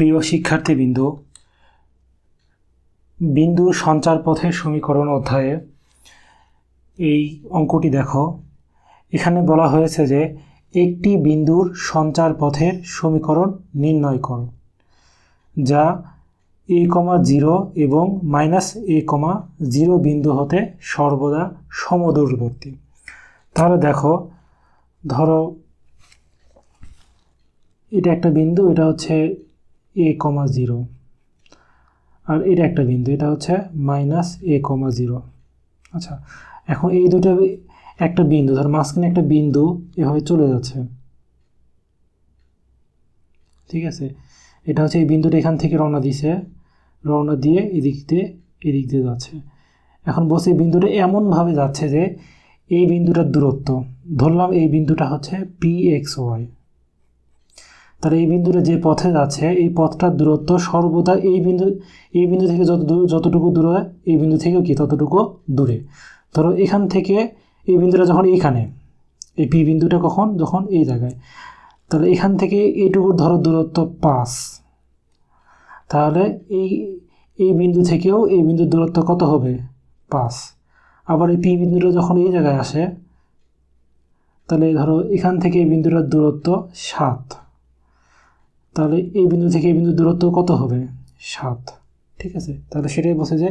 প্রিয় শিক্ষার্থীবৃন্দ, বিন্দুর সঞ্চার পথের সমীকরণ অধ্যায়ে এই অঙ্কটি দেখো। এখানে বলা হয়েছে যে একটি বিন্দুর সঞ্চার পথের সমীকরণ নির্ণয় করো, যা এ কমা জিরো এবং মাইনাস এ কমা জিরো বিন্দু হতে সর্বদা সমদূরবর্তী। তাহলে দেখো, ধরো এটা একটা বিন্দু, এটা হচ্ছে এ কমা জিরো আর এটা একটা বিন্দু, এটা হচ্ছে মাইনাস এ কমা জিরো আচ্ছা এখন এই দুটো একটা বিন্দু ধর মাঝখানে একটা বিন্দু এভাবে চলে যাচ্ছে। ঠিক আছে? এটা হচ্ছে এই বিন্দুটা এখান থেকে রওনা দিছে, রওনা দিয়ে এদিক দিয়ে এদিক দিয়ে যাচ্ছে। এখন বসে এই বিন্দুটা এমনভাবে যাচ্ছে যে এই বিন্দুটার দূরত্ব, ধরলাম এই বিন্দুটা হচ্ছে পি এক্স ওয়াই তাহলে এই বিন্দুটা যে পথে যাচ্ছে, এই পথটার দূরত্ব সর্বদা এই বিন্দু এই বিন্দু থেকে যত যতটুকু দূরে এই বিন্দু থেকেও কি ততটুকু দূরে। ধরো এখান থেকে এই বিন্দুটা যখন এইখানে, এই পি বিন্দুটা কখন? যখন এই জায়গায়। তাহলে এখান থেকে এইটুকুর ধরো দূরত্ব পাঁচ। তাহলে এই এই বিন্দু থেকেও এই বিন্দুর দূরত্ব কত হবে? পাঁচ। আবার এই পি বিন্দুটা যখন এই জায়গায় আসে, তাহলে ধরো এখান থেকে এই বিন্দুটার দূরত্ব সাত। তাহলে এই বিন্দু থেকে এই বিন্দুর দূরত্ব কত হবে? সাত। ঠিক আছে? তাহলে সেটাই বলছে যে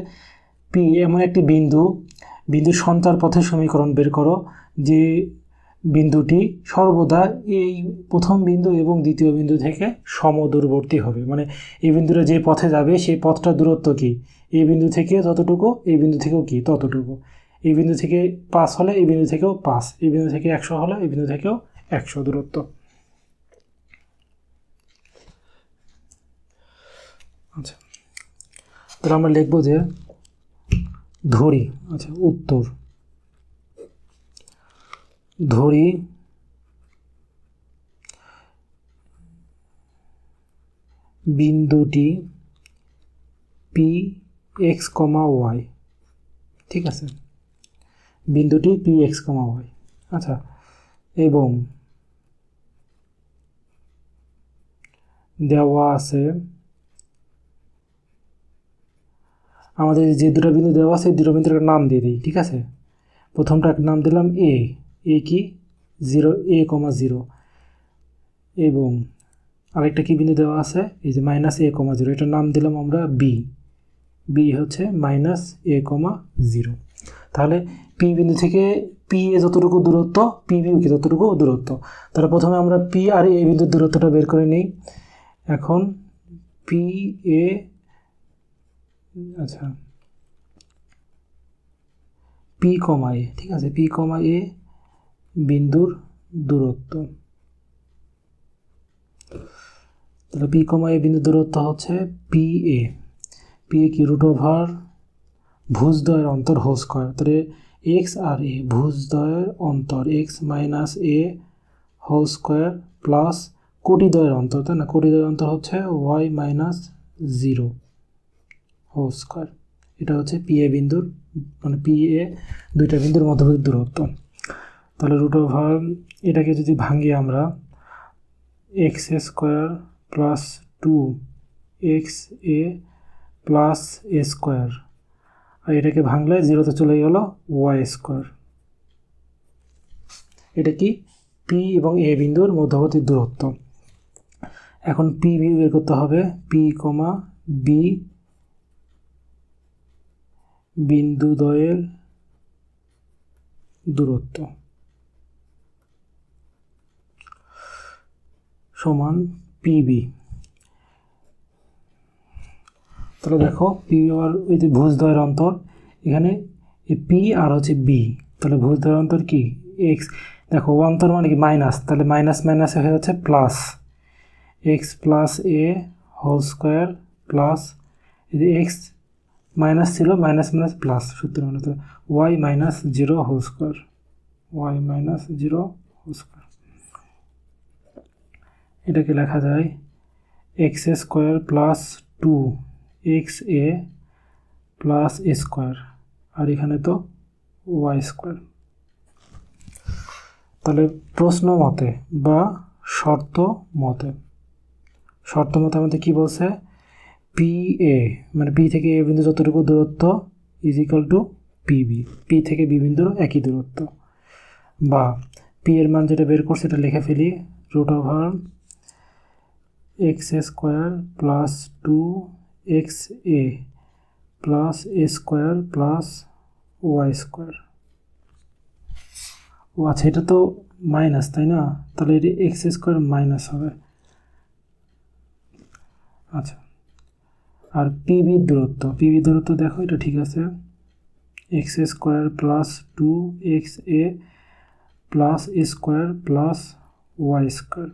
পি এমন একটি বিন্দু, বিন্দুর সঞ্চার পথের সমীকরণ বের করো, যে বিন্দুটি সর্বদা এই প্রথম বিন্দু এবং দ্বিতীয় বিন্দু থেকে সমদূরবর্তী হবে। মানে এই বিন্দুটা যে পথে যাবে, সেই পথটার দূরত্ব কি? এই বিন্দু থেকে যতটুকু, এই বিন্দু থেকেও কি? ততটুকু। এই বিন্দু থেকে পাঁচ হলে এই বিন্দু থেকেও পাঁচ, এই বিন্দু থেকে একশো হলে এই বিন্দু থেকেও একশো দূরত্ব। আচ্ছা। তাহলে আমরা লিখব যে ধরি আচ্ছা উত্তর। ধরি বিন্দুটি পি এক্স কমা ওয়াই ঠিক আছে? বিন্দুটি পি এক্স কমা ওয়াই আচ্ছা। এবং দেওয়া আছে আমাদের যে দুটো বিন্দু দেওয়া আছে দুটো বিন্দুর একটা নাম দিয়ে দিই, ঠিক আছে? প্রথমটা একটা নাম দিলাম এ এ কি? Zero a comma zero. এবং আরেকটা কি বিন্দু দেওয়া আছে? এই যে মাইনাস এ কমা জিরো। এটার নাম দিলাম আমরা বি বি হচ্ছে মাইনাস এ কমা জিরো। তাহলে পি বিন্দু থেকে পি এ যতটুকু দূরত্ব পি বিও কি ততটুকু দূরত্ব। তাহলে প্রথমে আমরা পি আর এ বিন্দুর দূরত্বটা বের করে নিই। এখন পি এ আচ্ছা। পি কমা এ ঠিক আছে? পি কমা এ বিন্দুর দূরত্ব। তাহলে পি কমা এ বিন্দুর দূরত্ব হচ্ছে পি এ পি এ কি রুট ওভার ভুজদ্বয়ের অন্তর হোল স্কোয়ার তাহলে এক্স আর এ ভুজদ্বয়ের অন্তর। X minus a whole square plus কোটিদ্বয়ের অন্তর, তাই না? কোটিদ্বয়ের অন্তর হচ্ছে y minus zero whole square. এটা হচ্ছে পি এ বিন্দুর মানে পি এ দুইটা বিন্দুর মধ্যবর্তী দূরত্ব। তাহলে রুট ওভার এটাকে যদি ভাঙি আমরা x a square plus two x a plus a square আর এটাকে ভাঙলে জিরোতে চলে গেল ওয়াই স্কোয়ার এটা কি? পি এবং এ বিন্দুর মধ্যবর্তী দূরত্ব। এখন পি বের করতে হবে পি কমা বি বিন্দুদ্বয়ের দূরত্ব সমান পিবি তাহলে দেখো পি আর ওই যে ভুজদ্বয়ের অন্তর, এখানে পি আর হচ্ছে বি তাহলে ভুজদ্বয়ের অন্তর কি? এক্স দেখো অন্তর মানে কি? মাইনাস তাহলে মাইনাস মাইনাস হয়ে যাচ্ছে plus x plus a whole square plus x minus ছিল মাইনাস মাইনাস প্লাস সূত্র মানে তো y minus zero whole square y minus zero whole square এটাকে লেখা যায় x a square plus two x a plus a square আর এখানে তো Y square তাহলে প্রশ্ন মতে বা শর্ত মতে, শর্ত মতো আমাদের কী বলছে? পি এ মানে পি থেকে এ বিন্দু যতটুকু দূরত্ব is equal to P B P থেকে বি বিন্দুর একই দূরত্ব। বা পি এর মান যেটা বের করছে এটা লিখে ফেলি root over x square plus two x a plus a square plus y square ও আচ্ছা এটা তো মাইনাস তাই না? তাহলে এটি এক্স স্কোয়ার মাইনাস হবে। আচ্ছা। আর পিবি দূরত্ব পিবি দূরত্ব দেখো, এটা ঠিক আছে। X square plus two X A plus square plus Y square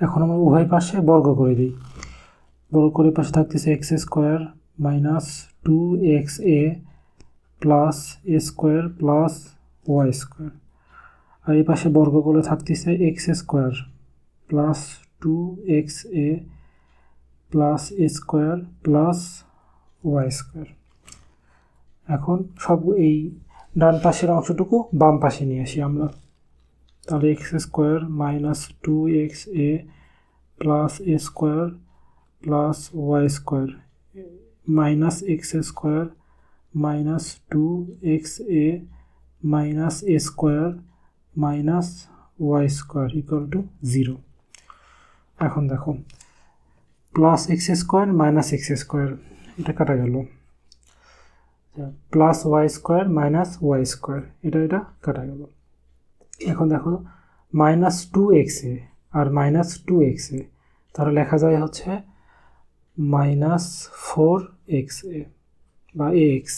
এখন আমরা উভয় পাশে বর্গ করে দিই। বর্গ করে পাশে থাকতেছে X square minus two X A plus A square plus Y square আর এই পাশে বর্গ করে থাকতেছে X square plus two X A plus A square plus Y square এখন সব এই ডান পাশের অংশটুকু বাম পাশে নিয়ে আসি আমরা। তাহলে X square minus two X A plus A square plus Y square minus X square minus two X A minus A square minus Y square equal to zero এখন দেখো plus X square minus X square এটা কাটা গেল। Plus Y square minus Y square এটা এটা কাটা গেল। এখন দেখো মাইনাস টু এক্স আর মাইনাস টু এক্স তাহলে লেখা যায় হচ্ছে মাইনাস ফোর এক্স এ বা এক্স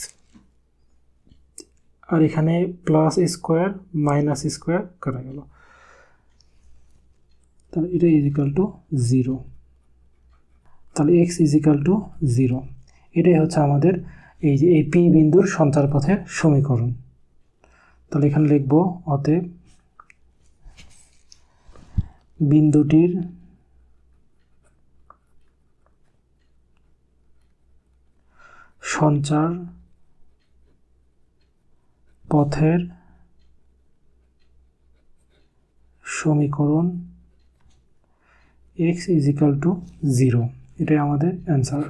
আর এখানে প্লাস স্কোয়ার মাইনাস স্কোয়ার কাটা গেল। তাহলে এটা ইজিক্যাল টু জিরো তাহলে এক্স ইজিক্যাল টু জিরো এটাই হচ্ছে আমাদের এই যে এই পি বিন্দুর সঞ্চার পথের সমীকরণ। তাহলে এখানে লিখব, অতএব বিন্দুটির সঞ্চার পথের সমীকরণ এক্স ইজিক্যাল টু জিরো এটাই আমাদের অ্যান্সার